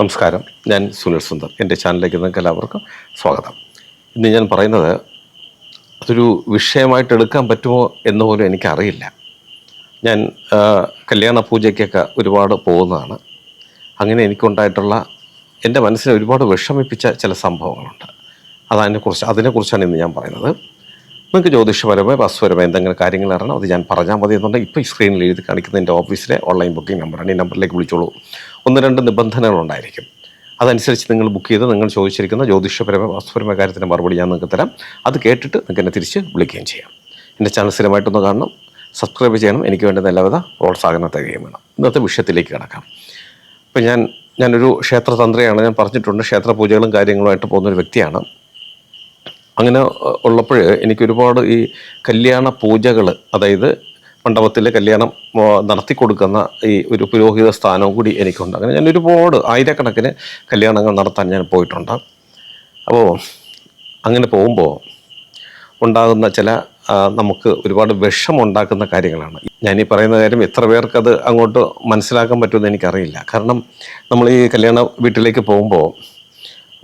നമസ്കാരം. ഞാൻ സുനിൽ സുന്ദർ. എന്റെ ചാനലിലേക്ക് നിങ്ങൾക്ക് എല്ലാവർക്കും സ്വാഗതം. ഇന്ന് ഞാൻ പറയുന്നത് അതൊരു വിഷയമായിട്ട് എടുക്കാൻ പറ്റുമോ എന്ന് പോലും എനിക്കറിയില്ല. ഞാൻ കല്യാണ പൂജയ്ക്കൊക്കെ ഒരുപാട് പോകുന്നതാണ്. അങ്ങനെ എനിക്കുണ്ടായിട്ടുള്ള എന്റെ മനസ്സിനെ ഒരുപാട് വിഷമിപ്പിച്ച ചില സംഭവങ്ങളുണ്ട്. അതതിനെക്കുറിച്ച് അതിനെക്കുറിച്ചാണ് ഇന്ന് ഞാൻ പറയുന്നത്. നിങ്ങൾക്ക് ജ്യോതിഷപരമായി വസ്തുപരമായ എന്തെങ്കിലും കാര്യങ്ങൾ അറിയണം അത് ഞാൻ പറഞ്ഞാൽ മതി എന്നുണ്ടെങ്കിൽ ഇപ്പോൾ ഈ സ്ക്രീനിൽ എഴുതി കാണിക്കുന്ന എന്റെ ഓഫീസിലെ ഓൺലൈൻ ബുക്കിംഗ് നമ്പറാണ് ഈ നമ്പറിലേക്ക് വിളിച്ചോളൂ. ഒന്ന് രണ്ട് നിബന്ധനകൾ ഉണ്ടായിരിക്കും അതനുസരിച്ച് നിങ്ങൾ ബുക്ക് ചെയ്ത് നിങ്ങൾ ചോദിച്ചിരിക്കുന്ന ജ്യോതിഷപരമായ വസ്തുപരമായ കാര്യത്തിന്റെ മറുപടി ഞാൻ നിങ്ങൾക്ക് തരാം. അത് കേട്ടിട്ട് നിങ്ങൾക്ക് എന്നെ തിരിച്ച് വിളിക്കുകയും ചെയ്യാം. എന്റെ ചാനൽ സ്ഥിരമായിട്ടൊന്ന് കാണണം. സബ്സ്ക്രൈബ് ചെയ്യണം. എനിക്ക് വേണ്ടുന്ന എല്ലാവിധ പ്രോത്സാഹനം തരികയും വേണം. ഇന്നത്തെ വിഷയത്തിലേക്ക് കിടക്കാം. ഇപ്പം ഞാൻ ഞാനൊരു ക്ഷേത്രതന്ത്രയാണ്. ഞാൻ പറഞ്ഞിട്ടുണ്ട് ക്ഷേത്ര പൂജകളും കാര്യങ്ങളുമായിട്ട് പോകുന്നൊരു വ്യക്തിയാണ്. അങ്ങനെ ഉള്ളപ്പോൾ എനിക്കൊരുപാട് ഈ കല്യാണ പൂജകൾ അതായത് മണ്ഡപത്തിൽ കല്യാണം നടത്തി കൊടുക്കുന്ന ഈ ഒരു പുരോഹിത സ്ഥാനവും കൂടി എനിക്കുണ്ട്. അങ്ങനെ ഞാൻ ഒരുപാട് ആയിരക്കണക്കിന് കല്യാണങ്ങൾ നടത്താൻ ഞാൻ പോയിട്ടുണ്ട്. അപ്പോൾ അങ്ങനെ പോകുമ്പോൾ ഉണ്ടാകുന്ന ചില നമുക്ക് ഒരുപാട് വിഷമുണ്ടാക്കുന്ന കാര്യങ്ങളാണ്. ഞാൻ ഈ പറയുന്ന കാര്യം എത്ര പേർക്ക് അത് അങ്ങോട്ട് മനസ്സിലാക്കാൻ പറ്റുമെന്ന് എനിക്കറിയില്ല. കാരണം നമ്മൾ ഈ കല്യാണ വീട്ടിലേക്ക് പോകുമ്പോൾ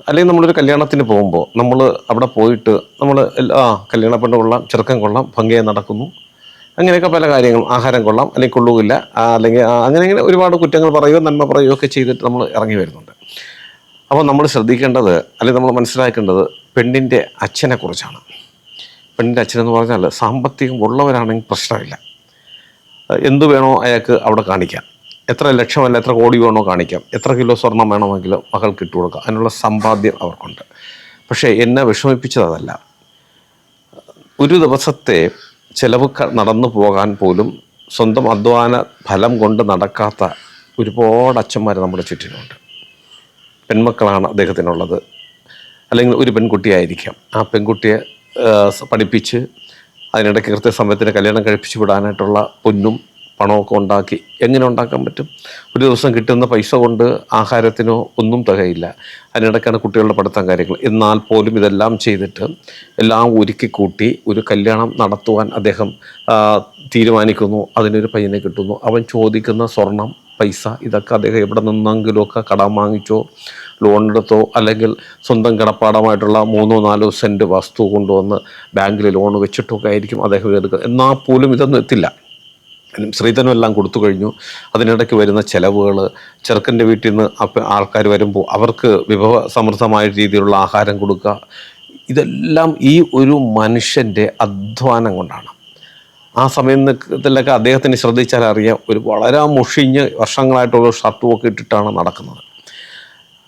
അല്ലെങ്കിൽ നമ്മളൊരു കല്യാണത്തിന് പോകുമ്പോൾ നമ്മൾ അവിടെ പോയിട്ട് നമ്മൾ ആ കല്യാണ പെണ്ണ് കൊള്ളാം ചെറുക്കം കൊള്ളാം ഭംഗിയായി നടക്കുന്നു. അങ്ങനെയൊക്കെ പല കാര്യങ്ങളും. ആഹാരം കൊള്ളാം. അല്ലെങ്കിൽ കൊള്ളുകയില്ല. അല്ലെങ്കിൽ അങ്ങനെ അങ്ങനെ ഒരുപാട് കുറ്റങ്ങൾ പറയുകയോ നന്മ പറയുകയോ ഒക്കെ ചെയ്തിട്ട് നമ്മൾ ഇറങ്ങി വരുന്നുണ്ട്. അപ്പോൾ നമ്മൾ ശ്രദ്ധിക്കേണ്ടത് അല്ലെങ്കിൽ നമ്മൾ മനസ്സിലാക്കേണ്ടത് പെണ്ണിന്റെ അച്ഛനെക്കുറിച്ചാണ് പെണ്ണിന്റെ അച്ഛനെന്ന് പറഞ്ഞാൽ സാമ്പത്തികം ഉള്ളവരാണെങ്കിൽ പ്രശ്നമില്ല. എന്തു വേണോ അയാൾക്ക് അവിടെ കാണിക്കാം. എത്ര ലക്ഷമല്ല എത്ര കോടി വേണോ കാണിക്കാം. എത്ര കിലോ സ്വർണം വേണമെങ്കിലും മകൾക്ക് ഇട്ട് കൊടുക്കാം. അതിനുള്ള സമ്പാദ്യം അവർക്കുണ്ട്. പക്ഷേ എന്നെ വിഷമിപ്പിച്ചത് അതല്ല ഒരു ദിവസത്തെ ചിലവ് നടന്നു പോകാൻ പോലും സ്വന്തം അധ്വാന ഫലം കൊണ്ട് നടക്കാത്ത ഒരുപാട് അച്ഛന്മാർ നമ്മുടെ ചുറ്റിനുണ്ട് പെൺമക്കളാണ് അദ്ദേഹത്തിനുള്ളത്. അല്ലെങ്കിൽ ഒരു പെൺകുട്ടിയായിരിക്കാം. ആ പെൺകുട്ടിയെ പഠിപ്പിച്ച് അതിനിടയ്ക്ക് കൃത്യസമയത്തിന് കല്യാണം കഴിപ്പിച്ച് വിടാനായിട്ടുള്ള പൊന്നും പണമൊക്കെ ഉണ്ടാക്കി എങ്ങനെ ഉണ്ടാക്കാൻ പറ്റും? ഒരു ദിവസം കിട്ടുന്ന പൈസ കൊണ്ട് ആഹാരത്തിനോ ഒന്നും തികയില്ല. അതിനിടയ്ക്കാണ് കുട്ടികളുടെ പഠിത്തം കാര്യങ്ങൾ. എന്നാൽ പോലും ഇതെല്ലാം ചെയ്തിട്ട് എല്ലാം ഒരുക്കി കൂട്ടി ഒരു കല്യാണം നടത്തുവാൻ അദ്ദേഹം തീരുമാനിക്കുന്നു. അതിനൊരു പയ്യനെ കിട്ടുന്നു. അവൻ ചോദിക്കുന്ന സ്വർണം പൈസ ഇതൊക്കെ അദ്ദേഹം എവിടെ നിന്നെങ്കിലുമൊക്കെ കടം വാങ്ങിച്ചോ ലോൺ എടുത്തോ അല്ലെങ്കിൽ സ്വന്തം കിടപ്പാടമായിട്ടുള്ള മൂന്നോ നാലോ സെന്റ് വസ്തു കൊണ്ടുവന്ന് ബാങ്കിൽ ലോൺ വെച്ചിട്ടൊക്കെ ആയിരിക്കും അദ്ദേഹം എടുക്കുക. എന്നാൽ പോലും ഇതൊന്നും എത്തില്ല. ശ്രീധനം എല്ലാം കൊടുത്തു കഴിഞ്ഞു. അതിനിടയ്ക്ക് വരുന്ന ചിലവുകൾ ചെറുക്കന്റെ വീട്ടിൽ നിന്ന് ആൾക്കാർ വരുമ്പോൾ അവർക്ക് വിഭവ സമൃദ്ധമായ രീതിയിലുള്ള ആഹാരം കൊടുക്കുക. ഇതെല്ലാം ഈ ഒരു മനുഷ്യന്റെ അധ്വാനം കൊണ്ടാണ്. ആ സമയത്തിലൊക്കെ അദ്ദേഹത്തിന് ശ്രദ്ധിച്ചാൽ അറിയാം ഒരു വളരെ മുഷിഞ്ഞ് വർഷങ്ങളായിട്ടുള്ള ഷർട്ടും ഒക്കെ ഇട്ടിട്ടാണ് നടക്കുന്നത്.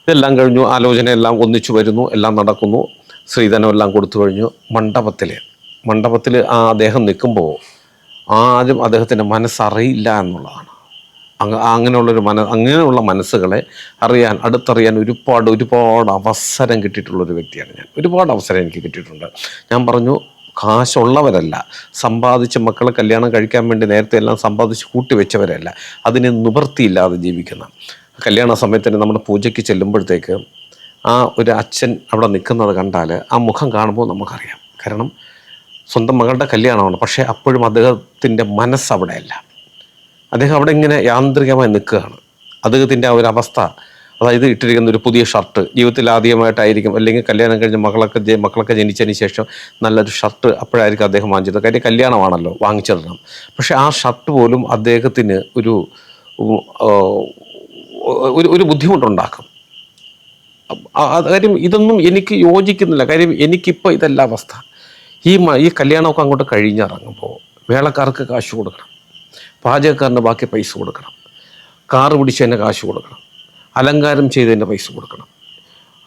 ഇതെല്ലാം കഴിഞ്ഞു ആലോചന എല്ലാം ഒന്നിച്ചു വരുന്നു എല്ലാം നടക്കുന്നു. സ്ത്രീധനം എല്ലാം കൊടുത്തു കഴിഞ്ഞു. മണ്ഡപത്തിൽ മണ്ഡപത്തിൽ ആ അദ്ദേഹം നിൽക്കുമ്പോൾ ആരും അദ്ദേഹത്തിന്റെ മനസ്സറിയില്ല എന്നുള്ളതാണ്. അങ്ങ അങ്ങനെയുള്ളൊരു മന അങ്ങനെയുള്ള മനസ്സുകളെ അറിയാൻ അടുത്തറിയാൻ ഒരുപാട് ഒരുപാട് അവസരം കിട്ടിയിട്ടുള്ളൊരു വ്യക്തിയാണ് ഞാൻ. ഒരുപാട് അവസരം എനിക്ക് കിട്ടിയിട്ടുണ്ട്. ഞാൻ പറഞ്ഞു കാശുള്ളവരല്ല. സമ്പാദിച്ച് മക്കളെ കല്യാണം കഴിക്കാൻ വേണ്ടി നേരത്തെ എല്ലാം സമ്പാദിച്ച് കൂട്ടി വെച്ചവരല്ല. അതിന് നിവൃത്തിയില്ലാതെ ജീവിക്കുന്ന. കല്യാണ സമയത്തിന് നമ്മുടെ പൂജയ്ക്ക് ചെല്ലുമ്പോഴത്തേക്ക് ആ ഒരു അച്ഛൻ അവിടെ നിൽക്കുന്നത് കണ്ടാൽ ആ മുഖം കാണുമ്പോൾ നമുക്കറിയാം. കാരണം സ്വന്തം മകളുടെ കല്യാണമാണ്. പക്ഷേ അപ്പോഴും അദ്ദേഹത്തിന്റെ മനസ്സ് അവിടെയല്ല. അദ്ദേഹം അവിടെ ഇങ്ങനെ യാന്ത്രികമായി നിൽക്കുകയാണ്. അദ്ദേഹത്തിന്റെ ആ ഒരു അവസ്ഥ അതായത് ഇട്ടിരിക്കുന്ന ഒരു പുതിയ ഷർട്ട് ജീവിതത്തിൽ ആദ്യമായിട്ടായിരിക്കും അല്ലെങ്കിൽ കല്യാണം കഴിഞ്ഞ് മക്കളൊക്കെ മക്കളൊക്കെ ജനിച്ചതിന് ശേഷം നല്ലൊരു ഷർട്ട് അപ്പോഴായിരിക്കും അദ്ദേഹം വാങ്ങിച്ചത്. കാര്യം കല്യാണമാണല്ലോ വാങ്ങിച്ചിടണം പക്ഷേ ആ ഷർട്ട് പോലും അദ്ദേഹത്തിന് ഒരു ഒരു ഒരു ബുദ്ധിമുട്ടുണ്ടാക്കും. കാര്യം ഇതൊന്നും എനിക്ക് യോജിക്കുന്നില്ല. കാര്യം എനിക്കിപ്പോൾ ഇതല്ല അവസ്ഥ. ഈ ഈ കല്യാണമൊക്കെ അങ്ങോട്ട് കഴിഞ്ഞിറങ്ങുമ്പോൾ വേളക്കാർക്ക് കാശ് കൊടുക്കണം. പാചകക്കാരന് ബാക്കി പൈസ കൊടുക്കണം. കാറ് പിടിച്ചതിന് കാശ് കൊടുക്കണം. അലങ്കാരം ചെയ്തതിന്റെ പൈസ കൊടുക്കണം.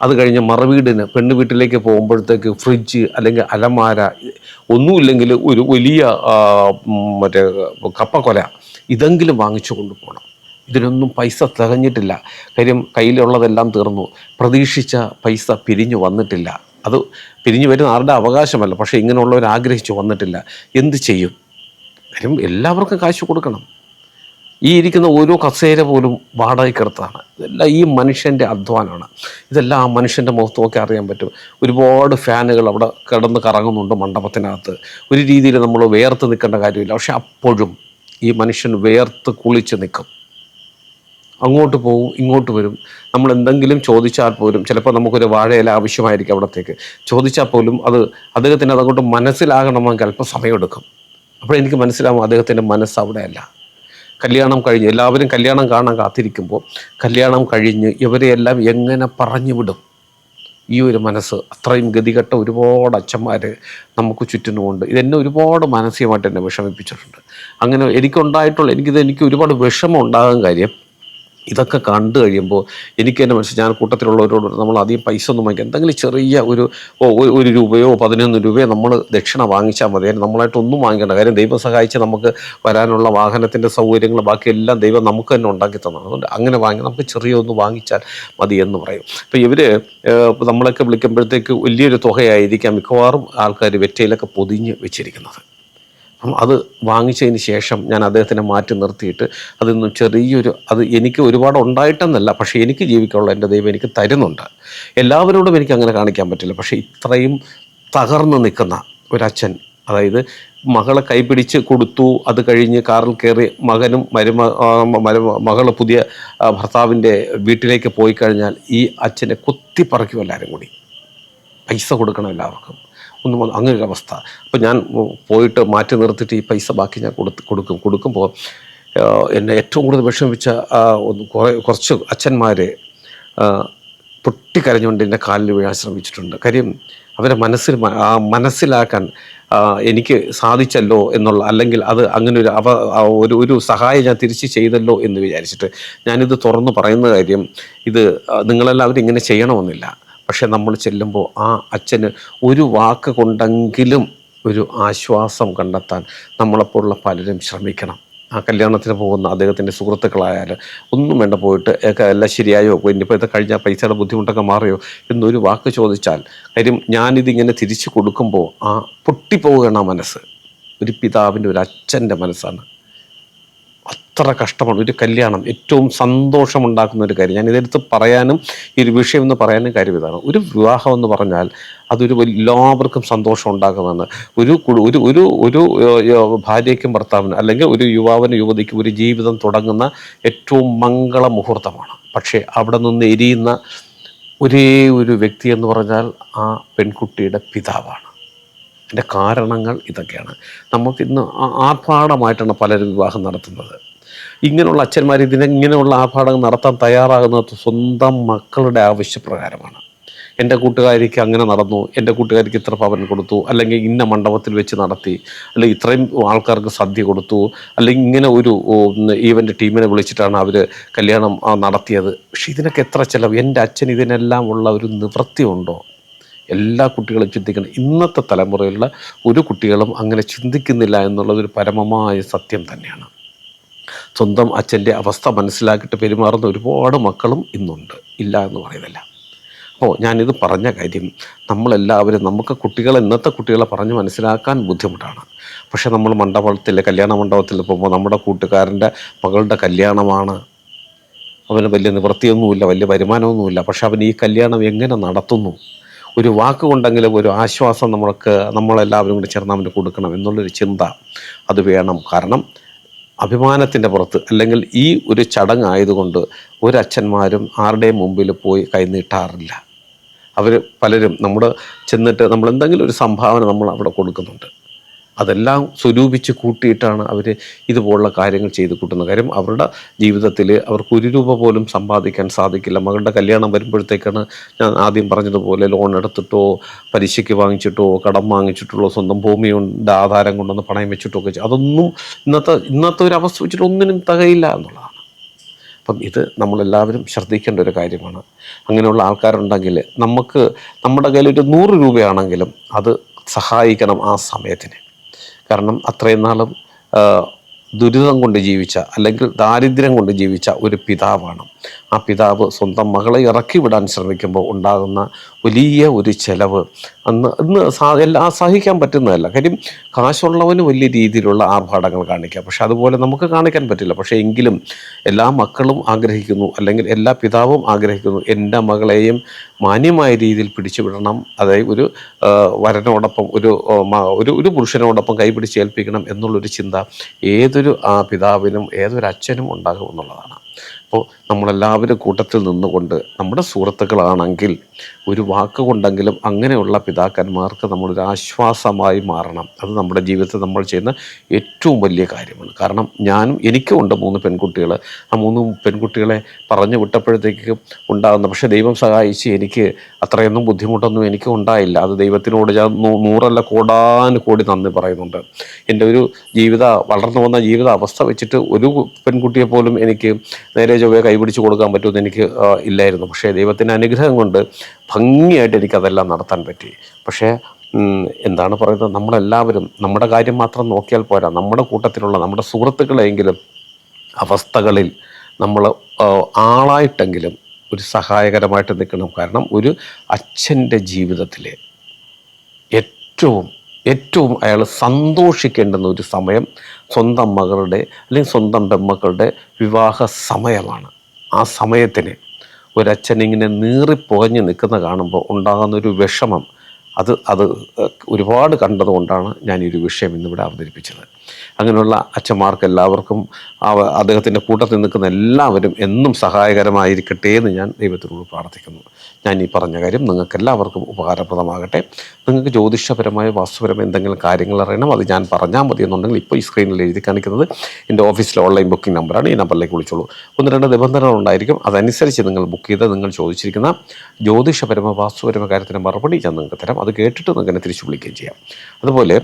അത് കഴിഞ്ഞ് മറവീടിന് പെണ്ണ് വീട്ടിലേക്ക് പോകുമ്പോഴത്തേക്ക് ഫ്രിഡ്ജ് അല്ലെങ്കിൽ അലമാര ഒന്നുമില്ലെങ്കിൽ ഒരു വലിയ മറ്റേ കപ്പക്കൊല ഇതെങ്കിലും വാങ്ങിച്ചു കൊണ്ടുപോകണം. ഇതിനൊന്നും പൈസ തികഞ്ഞിട്ടില്ല. കാര്യം കയ്യിലുള്ളതെല്ലാം തീർന്നു. പ്രതീക്ഷിച്ച പൈസ പിരിഞ്ഞു വന്നിട്ടില്ല. അത് പിരിഞ്ഞു വരുന്ന ആരുടെ അവകാശമല്ല. പക്ഷേ ഇങ്ങനെയുള്ളവർ ആഗ്രഹിച്ചു വന്നിട്ടില്ല. എന്ത് ചെയ്യും? കാര്യം എല്ലാവർക്കും കാശ് കൊടുക്കണം. ഈ ഇരിക്കുന്ന ഓരോ കസേര പോലും വാടകയ്ക്കെടുത്താണ് ഇതെല്ലാം ഈ മനുഷ്യന്റെ അധ്വാനമാണ്. ഇതെല്ലാം ആ മനുഷ്യന്റെ മുഖത്തൊക്കെ അറിയാൻ പറ്റും. ഒരുപാട് ഫാനുകൾ അവിടെ കിടന്ന് കറങ്ങുന്നുണ്ട് മണ്ഡപത്തിനകത്ത്. ഒരു രീതിയിൽ നമ്മൾ വേർത്ത് നിൽക്കേണ്ട കാര്യമില്ല. പക്ഷെ അപ്പോഴും ഈ മനുഷ്യൻ വേർത്ത് കുളിച്ച് നിൽക്കും. അങ്ങോട്ട് പോവും ഇങ്ങോട്ട് വരും. നമ്മൾ എന്തെങ്കിലും ചോദിച്ചാൽ പോലും ചിലപ്പോൾ നമുക്കൊരു വാഴയില ആവശ്യമായിരിക്കും അവിടത്തേക്ക്. ചോദിച്ചാൽ പോലും അത് അദ്ദേഹത്തിന് അതങ്ങോട്ട് മനസ്സിലാകണമെങ്കിൽ അല്പം സമയമെടുക്കും. അപ്പോഴെനിക്ക് മനസ്സിലാവും അദ്ദേഹത്തിന്റെ മനസ്സ് അവിടെയല്ല. കല്യാണം കഴിഞ്ഞ് എല്ലാവരും കല്യാണം കാണാൻ കാത്തിരിക്കുമ്പോൾ കല്യാണം കഴിഞ്ഞ് ഇവരെയെല്ലാം എങ്ങനെ പറഞ്ഞു വിടും? ഈ ഒരു മനസ്സ് അത്രയും ഗതികെട്ട ഒരുപാട് അച്ഛന്മാർ നമുക്ക് ചുറ്റിനുമുണ്ട് ഇതെന്നെ ഒരുപാട് മാനസികമായിട്ട് എന്നെ വിഷമിപ്പിച്ചിട്ടുണ്ട്. അങ്ങനെ എനിക്കുണ്ടായിട്ടുള്ള എനിക്കിത് എനിക്ക് ഒരുപാട് വിഷമം ഉണ്ടാകാൻ കാര്യം ഇതൊക്കെ കണ്ടു കഴിയുമ്പോൾ എനിക്ക് എന്റെ മനസ്സിൽ ഞാൻ കൂട്ടത്തിലുള്ളവരോട് നമ്മൾ അധികം പൈസ ഒന്നും വാങ്ങിക്കുക എന്തെങ്കിലും ചെറിയ ഒരു ഒരു- രൂപയോ പതിനൊന്ന് രൂപയോ നമ്മൾ ദക്ഷിണ വാങ്ങിച്ചാൽ മതി. അതിന് നമ്മളായിട്ട് ഒന്നും വാങ്ങിക്കേണ്ട കാര്യം ദൈവം സഹായിച്ച് നമുക്ക് വരാനുള്ള വാഹനത്തിന്റെ സൗകര്യങ്ങൾ ബാക്കിയെല്ലാം ദൈവം നമുക്ക് തന്നെ ഉണ്ടാക്കി തന്നതാണ് അതുകൊണ്ട് അങ്ങനെ വാങ്ങി നമുക്ക് ചെറിയ ഒന്ന് വാങ്ങിച്ചാൽ മതി എന്ന് പറയും. അപ്പോൾ ഇവർ നമ്മളൊക്കെ വിളിക്കുമ്പോഴത്തേക്ക് വലിയൊരു തുകയായിരിക്കാം മിക്കവാറും ആൾക്കാർ വെറ്റയിലൊക്കെ പൊതിഞ്ഞ് വെച്ചിരിക്കുന്നത്. അത് വാങ്ങിച്ചതിന് ശേഷം ഞാൻ അദ്ദേഹത്തിനെ മാറ്റി നിർത്തിയിട്ട് അതിൽ നിന്നും ചെറിയൊരു അത് എനിക്ക് ഒരുപാട് ഉണ്ടായിട്ടെന്നല്ല പക്ഷേ എനിക്ക് ജീവിക്കാനുള്ള എന്റെ ദൈവം എനിക്ക് തരുന്നുണ്ട്. എല്ലാവരോടും എനിക്ക് അങ്ങനെ കാണിക്കാൻ പറ്റില്ല. പക്ഷേ ഇത്രയും തകർന്നു നിൽക്കുന്ന ഒരച്ഛൻ അതായത് മകളെ കൈപിടിച്ച് കൊടുത്തു അത് കഴിഞ്ഞ് കാറിൽ കയറി മകനും മരുമ മകൾ പുതിയ ഭർത്താവിന്റെ വീട്ടിലേക്ക് പോയി കഴിഞ്ഞാൽ ഈ അച്ഛനെ കുത്തിപ്പറക്കും എല്ലാവരും കൂടി. പൈസ കൊടുക്കണം എല്ലാവർക്കും. ഒന്നും വന്ന് അങ്ങനെ ഒരു അവസ്ഥ. അപ്പോൾ ഞാൻ പോയിട്ട് മാറ്റി നിർത്തിയിട്ട് ഈ പൈസ ബാക്കി ഞാൻ കൊടുത്ത് കൊടുക്കും. കൊടുക്കുമ്പോൾ എന്നെ ഏറ്റവും കൂടുതൽ വിഷമിപ്പിച്ച കുറേ കുറച്ച് അച്ഛന്മാർ പൊട്ടിക്കരഞ്ഞുകൊണ്ട് എന്റെ കാലിൽ വീഴാൻ ശ്രമിച്ചിട്ടുണ്ട്. കാര്യം അവരെ മനസ്സിൽ ആ മനസ്സിലാക്കാൻ എനിക്ക് സാധിച്ചല്ലോ എന്നുള്ള അല്ലെങ്കിൽ അത് അങ്ങനെ ഒരു അവ ഒരു ഒരു സഹായം ഞാൻ തിരിച്ച് ചെയ്തല്ലോ എന്ന് വിചാരിച്ചിട്ട് ഞാനിത് തുറന്നു പറയുന്ന കാര്യം ഇത് നിങ്ങളെല്ലാവരും ഇങ്ങനെ ചെയ്യണമെന്നില്ല. പക്ഷെ നമ്മൾ ചെല്ലുമ്പോൾ ആ അച്ഛന് ഒരു വാക്ക് കൊണ്ടെങ്കിലും ഒരു ആശ്വാസം കണ്ടെത്താൻ നമ്മളെപ്പോലുള്ള പലരും ശ്രമിക്കണം. ആ കല്യാണത്തിന് പോകുന്ന അദ്ദേഹത്തിന്റെ സുഹൃത്തുക്കളായാലും ഒന്നും വേണ്ട പോയിട്ട് എല്ലാം ശരിയായോ? ഇനിയിപ്പോൾ ഇത് കഴിഞ്ഞാൽ പൈസയുടെ ബുദ്ധിമുട്ടൊക്കെ മാറിയോ? എന്നൊരു വാക്ക് ചോദിച്ചാൽ കാര്യം ഞാനിതിങ്ങനെ തിരിച്ചു കൊടുക്കുമ്പോൾ ആ പൊട്ടിപ്പോവുകയാണ് ആ മനസ്സ്. ഒരു പിതാവിന്റെ ഒരു അച്ഛന്റെ മനസ്സാണ്. അത്ര കഷ്ടമാണ്. ഒരു കല്യാണം ഏറ്റവും സന്തോഷമുണ്ടാക്കുന്ന ഒരു കാര്യം. ഞാൻ ഇതെടുത്ത് പറയാനും ഈ ഒരു വിഷയം എന്ന് പറയാനും കാര്യം ഇതാണ്. ഒരു വിവാഹം എന്ന് പറഞ്ഞാൽ അതൊരു എല്ലാവർക്കും സന്തോഷം ഉണ്ടാക്കുന്നതാണ് ഒരു ഒരു ഒരു ഒരു ഭാര്യയ്ക്കും ഭർത്താവിനും അല്ലെങ്കിൽ ഒരു യുവാവിനും യുവതിക്കും ഒരു ജീവിതം തുടങ്ങുന്ന ഏറ്റവും മംഗള മുഹൂർത്തമാണ്. പക്ഷേ അവിടെ നിന്ന് എരിയുന്ന ഒരേ ഒരു വ്യക്തി എന്ന് പറഞ്ഞാൽ ആ പെൺകുട്ടിയുടെ പിതാവാണ്. അതിന്റെ കാരണങ്ങൾ ഇതൊക്കെയാണ്. നമുക്കിന്ന് ആർഭാടമായിട്ടാണ് പലരും വിവാഹം നടത്തുന്നത്. ഇങ്ങനെയുള്ള അച്ഛന്മാർ ഇതിനെ ഇങ്ങനെയുള്ള ആർഭാടങ്ങൾ നടത്താൻ തയ്യാറാകുന്നത് സ്വന്തം മക്കളുടെ ആവശ്യപ്രകാരമാണ്. എന്റെ കൂട്ടുകാരിക്ക് അങ്ങനെ നടന്നു എന്റെ കൂട്ടുകാരിക്ക് ഇത്ര പവൻ കൊടുത്തു അല്ലെങ്കിൽ ഇന്ന മണ്ഡപത്തിൽ വെച്ച് നടത്തി അല്ലെങ്കിൽ ഇത്രയും ആൾക്കാർക്ക് സദ്യ കൊടുത്തു അല്ലെങ്കിൽ ഇങ്ങനെ ഒരു ഈവന്റ് ടീമിനെ വിളിച്ചിട്ടാണ് അവർ കല്യാണം നടത്തിയത്. പക്ഷെ ഇതിനൊക്കെ എത്ര ചിലവ്? എന്റെ അച്ഛൻ ഇതിനെല്ലാം ഉള്ള ഒരു നിവൃത്തി ഉണ്ടോ? എല്ലാ കുട്ടികളും ചിന്തിക്കണം. ഇന്നത്തെ തലമുറയിലുള്ള ഒരു കുട്ടികളും അങ്ങനെ ചിന്തിക്കുന്നില്ല എന്നുള്ളതൊരു പരമമായ സത്യം തന്നെയാണ്. സ്വന്തം അച്ഛന്റെ അവസ്ഥ മനസ്സിലാക്കിയിട്ട് പെരുമാറുന്ന ഒരുപാട് മക്കളും ഇന്നുണ്ട്. ഇല്ല എന്ന് പറയുന്നില്ല. അപ്പോൾ ഞാനിത് പറഞ്ഞ കാര്യം നമ്മളെല്ലാവരും നമുക്ക് കുട്ടികളെ ഇന്നത്തെ കുട്ടികളെ പറഞ്ഞ് മനസ്സിലാക്കാൻ ബുദ്ധിമുട്ടാണ്. പക്ഷേ നമ്മൾ മണ്ഡപത്തിൽ കല്യാണ മണ്ഡപത്തിൽ പോകുമ്പോൾ നമ്മുടെ കൂട്ടുകാരന്റെ മകളുടെ കല്യാണമാണ്. അവന് വലിയ നിവൃത്തിയൊന്നുമില്ല വലിയ വരുമാനമൊന്നുമില്ല. പക്ഷെ അവൻ ഈ കല്യാണം എങ്ങനെ നടത്തുന്നു? ഒരു വാക്ക് കൊണ്ടെങ്കിലും ഒരു ആശ്വാസം നമ്മൾക്ക് നമ്മളെല്ലാവരും കൂടി ചേർന്ന് അവന് കൊടുക്കണം എന്നുള്ളൊരു ചിന്ത അത് വേണം. കാരണം അഭിമാനത്തിന്റെ പുറത്ത് അല്ലെങ്കിൽ ഈ ഒരു ചടങ്ങായതുകൊണ്ട് ഒരു അച്ഛന്മാരും ആരുടെയും മുമ്പിൽ പോയി കൈനീട്ടാറില്ല അവർ പലരും നമ്മുടെ ചെന്നിട്ട് നമ്മൾ എന്തെങ്കിലും ഒരു സംഭാവന നമ്മൾ അവിടെ കൊടുക്കുന്നുണ്ട്. അതെല്ലാം സ്വരൂപിച്ച് കൂട്ടിയിട്ടാണ് അവർ ഇതുപോലുള്ള കാര്യങ്ങൾ ചെയ്ത് കൂട്ടുന്നത്. കാര്യം അവരുടെ ജീവിതത്തിൽ അവർക്ക് ഒരു രൂപ പോലും സമ്പാദിക്കാൻ സാധിക്കില്ല. മകളുടെ കല്യാണം വരുമ്പോഴത്തേക്കാണ് ഞാൻ ആദ്യം പറഞ്ഞതുപോലെ ലോൺ എടുത്തിട്ടോ പലിശയ്ക്ക് വാങ്ങിച്ചിട്ടോ കടം വാങ്ങിച്ചിട്ടുള്ളോ സ്വന്തം ഭൂമിയുടെ ആധാരം കൊണ്ടൊന്ന് പണയം വെച്ചിട്ടോ ഒക്കെ അതൊന്നും ഇന്നത്തെ ഇന്നത്തെ ഒരു അവസ്ഥ വെച്ചിട്ട് ഒന്നിനും തകയില്ല എന്നുള്ളതാണ്. അപ്പം ഇത് നമ്മളെല്ലാവരും ശ്രദ്ധിക്കേണ്ട ഒരു കാര്യമാണ്. അങ്ങനെയുള്ള ആൾക്കാരുണ്ടെങ്കിൽ നമുക്ക് നമ്മുടെ കയ്യിൽ ഒരു നൂറ് രൂപയാണെങ്കിലും അത് സഹായിക്കണം ആ സമയത്തിന്. കാരണം അത്രയും നാളും ദുരിതം കൊണ്ട് ജീവിച്ച അല്ലെങ്കിൽ ദാരിദ്ര്യം കൊണ്ട് ജീവിച്ച ഒരു പിതാവാണ്. ആ പിതാവ് സ്വന്തം മകളെ ഇറക്കി വിടാൻ ശ്രമിക്കുമ്പോൾ ഉണ്ടാകുന്ന വലിയ ഒരു ചെലവ്. അന്ന് ഇന്ന് എല്ലാ സഹിക്കാൻ പറ്റുന്നതല്ല. കാര്യം കാശുള്ളവന് വലിയ രീതിയിലുള്ള ആർഭാടങ്ങൾ കാണിക്കാം. പക്ഷെ അതുപോലെ നമുക്ക് കാണിക്കാൻ പറ്റില്ല. പക്ഷേ എങ്കിലും എല്ലാ മക്കളും ആഗ്രഹിക്കുന്നു. അല്ലെങ്കിൽ എല്ലാ പിതാവും ആഗ്രഹിക്കുന്നു. എന്റെ മകളെയും മാന്യമായ രീതിയിൽ പിടിച്ചുവിടണം. അതായത് ഒരു വരനോടൊപ്പം ഒരു ഒരു ഒരു പുരുഷനോടൊപ്പം കൈപിടിച്ച് ഏൽപ്പിക്കണം എന്നുള്ളൊരു ചിന്ത ഏതൊരു പിതാവിനും ഏതൊരു അച്ഛനും ഉണ്ടാകും എന്നുള്ളതാണ്. അപ്പോൾ നമ്മളെല്ലാവരും കൂട്ടത്തിൽ നിന്നുകൊണ്ട് നമ്മുടെ സുഹൃത്തുക്കളാണെങ്കിൽ ഒരു വാക്ക് കൊണ്ടെങ്കിലും അങ്ങനെയുള്ള പിതാക്കന്മാർക്ക് നമ്മളൊരു ആശ്വാസമായി മാറണം. അത് നമ്മുടെ ജീവിതത്തിൽ നമ്മൾ ചെയ്യുന്ന ഏറ്റവും വലിയ കാര്യമാണ്. കാരണം ഞാനും എനിക്കും ഉണ്ട് മൂന്ന് പെൺകുട്ടികൾ ആ മൂന്ന് പെൺകുട്ടികളെ പറഞ്ഞു വിട്ടപ്പോഴത്തേക്ക് ഉണ്ടാകുന്ന പക്ഷേ ദൈവം സഹായിച്ച് എനിക്ക് അത്രയൊന്നും ബുദ്ധിമുട്ടൊന്നും എനിക്ക് ഉണ്ടായില്ല. അത് ദൈവത്തിനോട് ഞാൻ നൂറല്ല കോടാന് കോടി നന്ദി പറയുന്നുണ്ട്. എന്റെ ഒരു ജീവിത വളർന്നു വന്ന ജീവിത അവസ്ഥ വെച്ചിട്ട് ഒരു പെൺകുട്ടിയെ പോലും എനിക്ക് നേരെ ചൊവ്വയെ കൈപിടിച്ച് കൊടുക്കാൻ പറ്റുമെന്ന് എനിക്ക് ഇല്ലായിരുന്നു. പക്ഷേ ദൈവത്തിന്റെ അനുഗ്രഹം കൊണ്ട് ഭംഗിയായിട്ട് എനിക്കതെല്ലാം നടത്താൻ പറ്റി. പക്ഷേ എന്താണ് പറയുന്നത്? നമ്മളെല്ലാവരും നമ്മുടെ കാര്യം മാത്രം നോക്കിയാൽ പോരാ. നമ്മുടെ കൂട്ടത്തിലുള്ള നമ്മുടെ സുഹൃത്തുക്കളെങ്കിലും അവസ്ഥകളിൽ നമ്മൾ ആളായിട്ടെങ്കിലും ഒരു സഹായകരമായിട്ട് നിൽക്കണം. കാരണം ഒരു അച്ഛന്റെ ജീവിതത്തിലെ ഏറ്റവും ഏറ്റവും അയാൾ സന്തോഷിക്കേണ്ടുന്ന ഒരു സമയം സ്വന്തം മകളുടെ അല്ലെങ്കിൽ സ്വന്തം പെമ്മക്കളുടെ വിവാഹ സമയമാണ്. ആ സമയത്തിന് ഒരച്ഛൻ ഇങ്ങനെ നീറിപ്പുകഞ്ഞ് നിൽക്കുന്ന കാണുമ്പോൾ ഉണ്ടാകുന്ന ഒരു വിഷമം അത് അത് ഒരുപാട് കണ്ടതുകൊണ്ടാണ് ഞാൻ ഈ ഒരു വിഷയം ഇന്നിവിടെ അവതരിപ്പിച്ചത്. അങ്ങനെയുള്ള അച്ഛന്മാർക്ക് എല്ലാവർക്കും അദ്ദേഹത്തിന്റെ കൂട്ടത്തിൽ നിൽക്കുന്ന എല്ലാവരും എന്നും സഹായകരമായിരിക്കട്ടെ എന്ന് ഞാൻ ദൈവത്തിനോട് പ്രാർത്ഥിക്കുന്നു. ഞാൻ ഈ പറഞ്ഞ കാര്യം നിങ്ങൾക്ക് എല്ലാവർക്കും ഉപകാരപ്രദമാകട്ടെ. നിങ്ങൾക്ക് ജ്യോതിഷപരമായ വാസ്തുപരമായ എന്തെങ്കിലും കാര്യങ്ങൾ അറിയണം അത് ഞാൻ പറഞ്ഞാൽ മതി എന്നുണ്ടെങ്കിൽ ഇപ്പോൾ ഈ സ്ക്രീനിൽ എഴുതി കാണിക്കുന്നത് എന്റെ ഓഫീസിലെ ഓൺലൈൻ ബുക്കിംഗ് നമ്പറാണ് ഈ നമ്പറിലേക്ക് വിളിച്ചോളൂ. ഒന്ന് രണ്ട് നിബന്ധനകൾ ഉണ്ടായിരിക്കും. അതനുസരിച്ച് നിങ്ങൾ ബുക്ക് ചെയ്ത് നിങ്ങൾ ചോദിച്ചിരിക്കുന്ന ജ്യോതിഷപരമ വാസ്തുപരമായ കാര്യത്തിന് മറുപടി ഞാൻ നിങ്ങൾക്ക് തരാം. അത് കേട്ടിട്ട് നിങ്ങൾക്ക് തിരിച്ചു വിളിക്കുകയും ചെയ്യാം. അതുപോലെ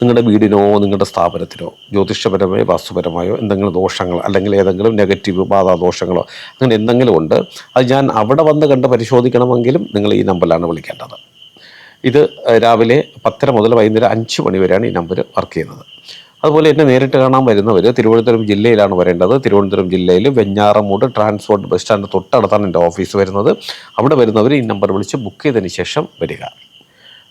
നിങ്ങളുടെ വീടിനോ നിങ്ങളുടെ സ്ഥാപനത്തിനോ ജ്യോതിഷപരമായോ വാസ്തുപരമായോ എന്തെങ്കിലും ദോഷങ്ങൾ അല്ലെങ്കിൽ ഏതെങ്കിലും നെഗറ്റീവ് ബാധാദോഷങ്ങളോ അങ്ങനെ എന്തെങ്കിലും ഉണ്ട് അത് ഞാൻ അവിടെ വന്ന് കണ്ട് പരിശോധിക്കണമെങ്കിലും നിങ്ങൾ ഈ നമ്പറിലാണ് വിളിക്കേണ്ടത്. ഇത് രാവിലെ പത്തര മുതൽ വൈകുന്നേരം അഞ്ച് മണി വരെയാണ് ഈ നമ്പർ വർക്ക് ചെയ്യുന്നത്. അതുപോലെ എന്നെ നേരിട്ട് കാണാൻ വരുന്നവർ തിരുവനന്തപുരം ജില്ലയിലാണ് വരേണ്ടത്. തിരുവനന്തപുരം ജില്ലയിൽ വെഞ്ഞാറമൂട് ട്രാൻസ്പോർട്ട് ബസ് സ്റ്റാൻഡ് തൊട്ടടുത്താണ് എന്റെ ഓഫീസ് വരുന്നത്. അവിടെ വരുന്നവർ ഈ നമ്പർ വിളിച്ച് ബുക്ക് ചെയ്തതിന് ശേഷം വരിക.